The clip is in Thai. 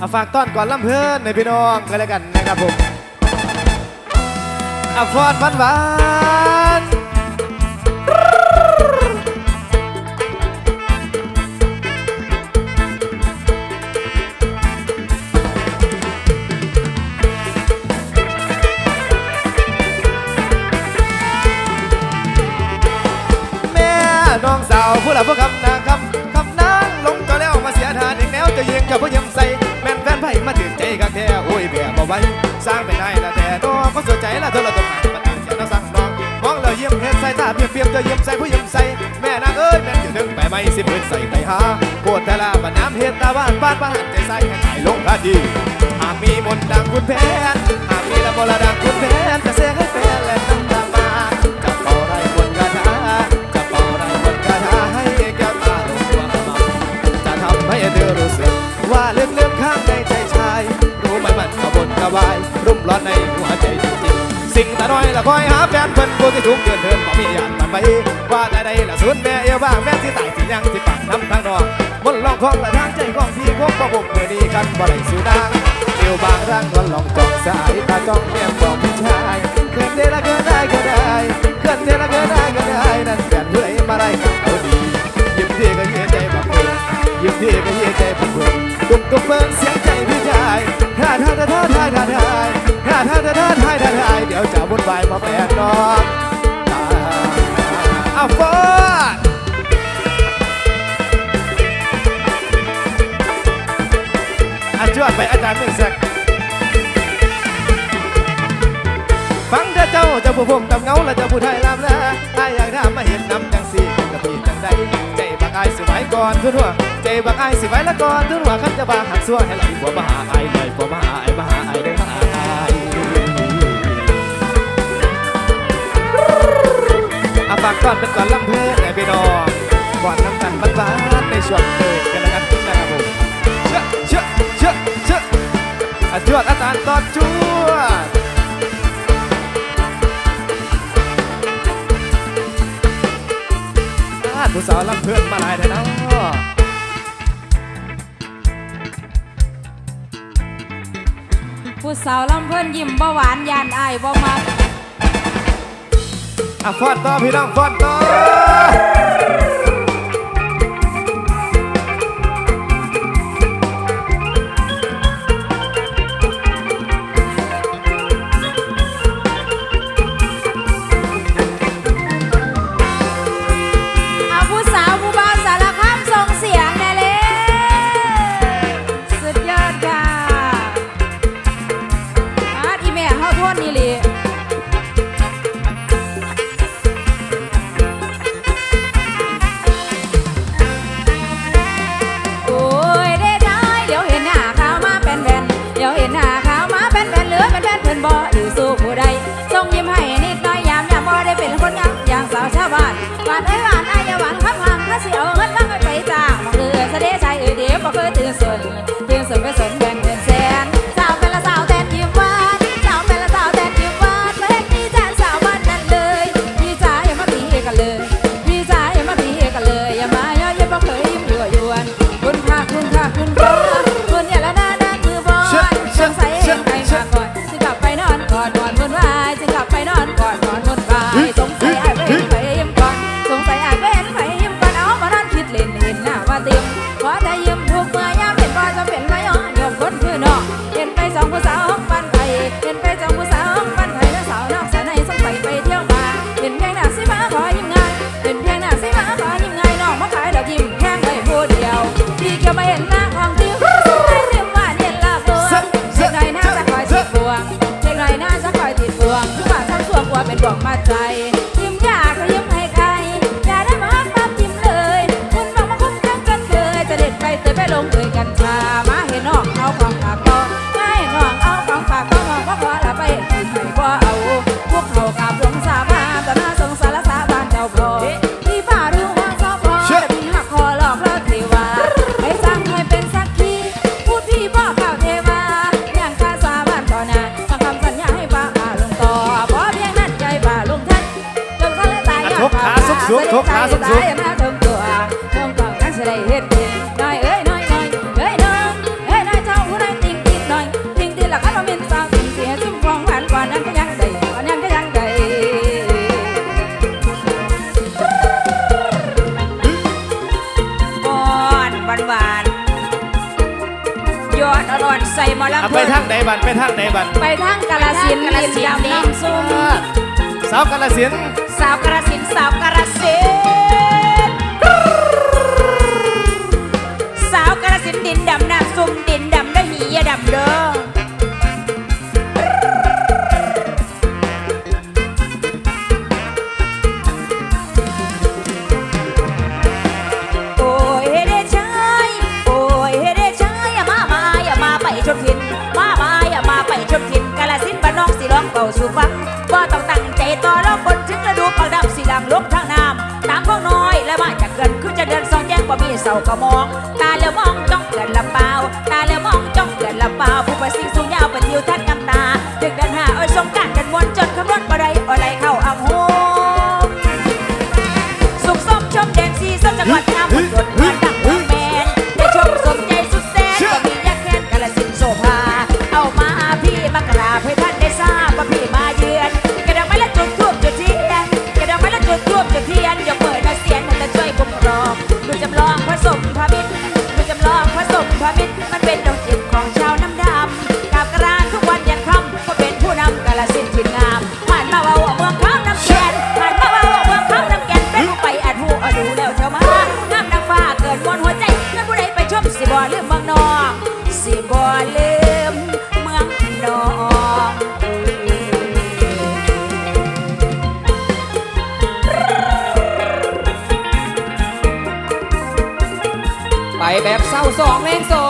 เอาฝากต้อนก่อนลำเพื่อนในพี่น้องกันแล้วกันนะครับผมเอาฟอดหวานหวานแม่น้องสาวผู้หลับผู้คำนางคำคำนางลงก็แล้วมาเสียทานอีกแนวจะยิงจะผู้ยิม บ่ไว้สร้างไปไหนละแต่น้องก็สนใจละเธอละต้องหามาถึงจะต้องสั่งน้องมองแล้วยิ้มเห็นใส่ตาเพียมเพียมจะยิ้มใส่ผู้เยี่ยมใส่แม่นางเอ้ยแม่นอยู่ถึงไปไม่สิบพื้นใส่ไปหาปวดแต่ละบ้านน้ำเห็นตาบ้านบ้านบ้านใจใส่ให้ถ่ายลงคดีหากมีมนต์ดังคุณแพนหากมีละมละดังคุณ ละคอยหาแฟนเพิ่นผู้ที่ถูกเกินเทินบอกมีญาติมันไปว่าแต่ใดละสุดแม่เอวบ้างแม่ที่ตายที่ยังที่ปักน้ำทางนอกมนลองของแต่ทางใจของพี่คงประบุกเมื่อนี้กันบ่ได้สู้นางเอวบางร่างนวลลองจองสายตาจ้องแก้มบอกพี่ชายเกินเดละเกินได้ก็ได้เกินเดละเกินได้ก็ได้นั่นแฟนเพื่อมาได้กับเขาดียิ้มที่ก็เยียใจบักเพิ่งยิ้มที่ก็เยียใจบักเพิ่งตุ้มตุ้มเบิ่งเสียงใจพี่ชายท่าท่าท่าท่าท่าท่าท่าท่าท่าท่าท่าท่า ดี๋ยวจะวุ่นวายมาแปลน้องอาฟอดอาจวดไปอาจารย์หนึ่งสักฟังเธอเจ้าเจ้าผู้ผมกับเงาและเจ้าผู้ไทยลำละอายอยากถามมาเห็นน้ำจังสีกับพี่จังใดใจบักอายสิไว้ก่อนทั่วใจบักอายสิไว้ละก่อนทั่วขันจะบาหักซัวให้ไหลผัวมาหาอายเลยผัวมาหาอาย อนเป็นก่อนลำเพื่อนไอ้พี่น้องก่อนน้ำกันบ้านในช่วงเติกันแล้วกันนะครับผมเชื่อเชื่อเชื่อเชื่ออาจวดอาจารย์ตอนจวดอาผู้สาวลำเพื่อนมาหลายแต่เนาะผู้สาวลำเพิ่อนยิ้มบ่หวานยานอายบ่มัก อะฟอดต่อพี่น้องฟอดต่อ เป็นดวงมาใจยิ้มยากก็ยิ้มให้ใครอย่าได้มาปั๊บยิ้มเลย คุณบอกมาคุ้มกันกันเคยจะเด็ดไปเตยไปลงเคยกันชามาให้น้องเอาความฝากก็อให้น้องเอาความฝากก็มองว่าพอละไปให้บ่เอาพวกเขา ทุกขาสุดสุดเทิงตัวเทิงฝั่งนั้นสิได้เฮ็ดดีน้อยเอ้ยน้อยน้อยเอ้ยน้องเอ้ยน้อยเจ้าหูน้อยติ่งติ่งน้อยติ่งติ่งหลักอันเราเป็นสาวติ่งเสียชุ่มฟองหวานกว่านั้นก็ยังได้กว่านั้นก็ยังได้อ่อนหวานหวานยอดอร่อยใส่มะละกอไปทางไหนบันไปทางไหนบันไปทางกาลสินกาลสินน้ำส้มสาวกาลสิน สาวกาลสินสาวกาลสินสาวกาลสินดินดำน้ำซุ่มดินดำได้หีอย่าดำเด้อโอ้เฮเดชายโอ้เฮเดชายอย่ามามาย่ามาไปชนทินมามายมาไปชนทินกาลสินบ้านน้องสิร้องเก่าสู่ฟัง แยกบ่มีเสาก็มองตาแล้วมอง ดูจำลองผสมพระมิตรดูจำลองผสมพระมิตรมันเป็นดอกจิตของชาวน้ำดำกาบกระานทุกวันยันค่ำก็เป็นผู้นำกาลสินธุ์ถิ่นงามผ่านมาเว่าเมืองข้าวน้ำแกนผ่านมาเว่าเมืองข้าวน้ำแกนเป็นไปอดหูอดูแล้วเจ้ามาน้ำนางฟ้าเกิดมวลหัวใจนั่นผู้ใดไปชมสิบ่ลืมเมืองนองสิบ่ลืม แบบเศร้าสองแรงสอง